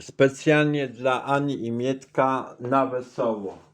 Specjalnie dla Ani i Mietka na wesoło.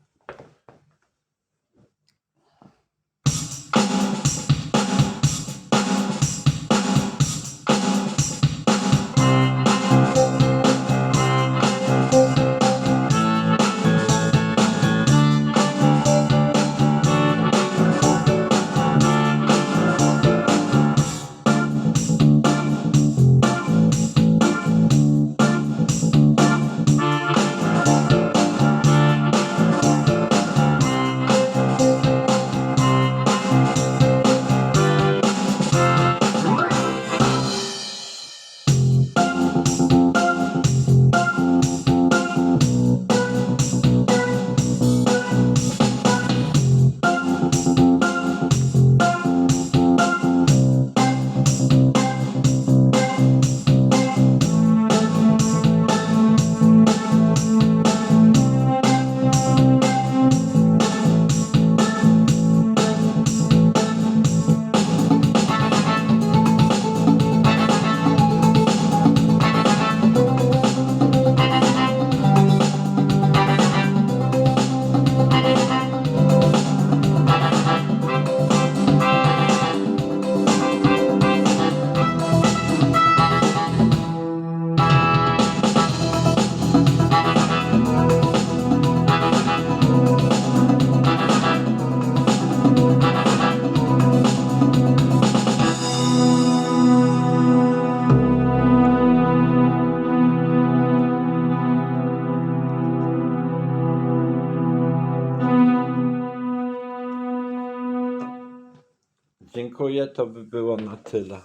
Dziękuję, to by było na tyle.